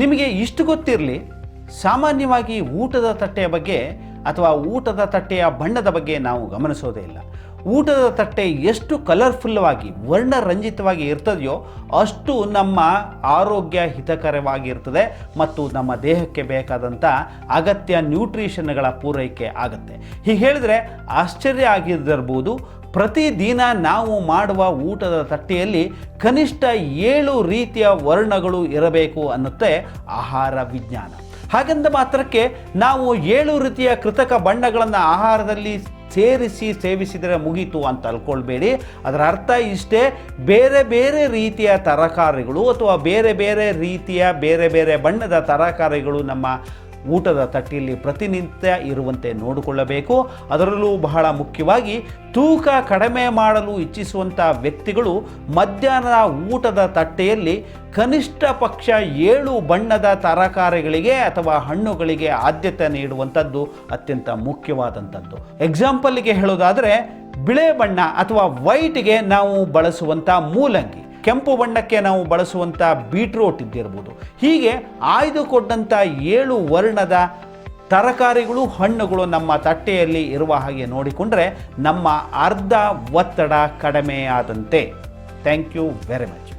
ನಿಮಗೆ ಇಷ್ಟು ಗೊತ್ತಿರಲಿ, ಸಾಮಾನ್ಯವಾಗಿ ಊಟದ ತಟ್ಟೆಯ ಬಗ್ಗೆ ಅಥವಾ ಊಟದ ತಟ್ಟೆಯ ಬಣ್ಣದ ಬಗ್ಗೆ ನಾವು ಗಮನಿಸೋದೇ ಇಲ್ಲ. ಊಟದ ತಟ್ಟೆ ಎಷ್ಟು ಕಲರ್ಫುಲ್ಲಾಗಿ ವರ್ಣರಂಜಿತವಾಗಿ ಇರ್ತದೆಯೋ ಅಷ್ಟು ನಮ್ಮ ಆರೋಗ್ಯ ಹಿತಕರವಾಗಿರ್ತದೆ ಮತ್ತು ನಮ್ಮ ದೇಹಕ್ಕೆ ಬೇಕಾದಂಥ ಅಗತ್ಯ ನ್ಯೂಟ್ರಿಷನ್ಗಳ ಪೂರೈಕೆ ಆಗುತ್ತೆ. ಹೀಗೆ ಹೇಳಿದರೆ ಆಶ್ಚರ್ಯ ಆಗಿದ್ದಿರ್ಬೋದು ಪ್ರತಿದಿನ ನಾವು ಮಾಡುವ ಊಟದ ತಟ್ಟೆಯಲ್ಲಿ ಕನಿಷ್ಠ ಏಳು ರೀತಿಯ ವರ್ಣಗಳು ಇರಬೇಕು ಅನ್ನುತ್ತೆ ಆಹಾರ ವಿಜ್ಞಾನ. ಹಾಗಂದ ಮಾತ್ರಕ್ಕೆ ನಾವು ಏಳು ರೀತಿಯ ಕೃತಕ ಬಣ್ಣಗಳನ್ನು ಆಹಾರದಲ್ಲಿ ಸೇರಿಸಿ ಸೇವಿಸಿದರೆ ಮುಗೀತು ಅಂತ ಅಲ್ಕೊಳ್ಬೇಡಿ ಅದರ ಅರ್ಥ ಇಷ್ಟೇ, ಬೇರೆ ಬೇರೆ ರೀತಿಯ ತರಕಾರಿಗಳು ಅಥವಾ ಬೇರೆ ಬೇರೆ ರೀತಿಯ ಬೇರೆ ಬೇರೆ ಬಣ್ಣದ ತರಕಾರಿಗಳು ನಮ್ಮ ಊಟದ ತಟ್ಟೆಯಲ್ಲಿ ಪ್ರತಿನಿತ್ಯ ಇರುವಂತೆ ನೋಡಿಕೊಳ್ಳಬೇಕು. ಅದರಲ್ಲೂ ಬಹಳ ಮುಖ್ಯವಾಗಿ ತೂಕ ಕಡಿಮೆ ಮಾಡಲು ಇಚ್ಛಿಸುವಂಥ ವ್ಯಕ್ತಿಗಳು ಮಧ್ಯಾಹ್ನದ ಊಟದ ತಟ್ಟೆಯಲ್ಲಿ ಕನಿಷ್ಠ ಪಕ್ಷ ಏಳು ಬಣ್ಣದ ತರಕಾರಿಗಳಿಗೆ ಅಥವಾ ಹಣ್ಣುಗಳಿಗೆ ಆದ್ಯತೆ ನೀಡುವಂಥದ್ದು ಅತ್ಯಂತ ಮುಖ್ಯವಾದಂಥದ್ದು. ಎಕ್ಸಾಂಪಲ್ಗೆ ಹೇಳೋದಾದರೆ, ಬಿಳೆ ಬಣ್ಣ ಅಥವಾ ವೈಟ್ಗೆ ನಾವು ಬಳಸುವಂಥ ಮೂಲಂಗಿ. ಕೆಂಪು ಬಣ್ಣಕ್ಕೆ ನಾವು ಬಳಸುವಂಥ ಬೀಟ್ರೋಟ್ ಇದ್ದಿರ್ಬೋದು. ಹೀಗೆ ಆಯ್ದುಕೊಂಡಂಥ ಏಳು ವರ್ಣದ ತರಕಾರಿಗಳು, ಹಣ್ಣುಗಳು ನಮ್ಮ ತಟ್ಟೆಯಲ್ಲಿ ಇರುವ ಹಾಗೆ ನೋಡಿಕೊಂಡ್ರೆ ನಮ್ಮ ಅರ್ಧ ಒತ್ತಡ ಕಡಿಮೆಯಾದಂತೆ. Thank you very much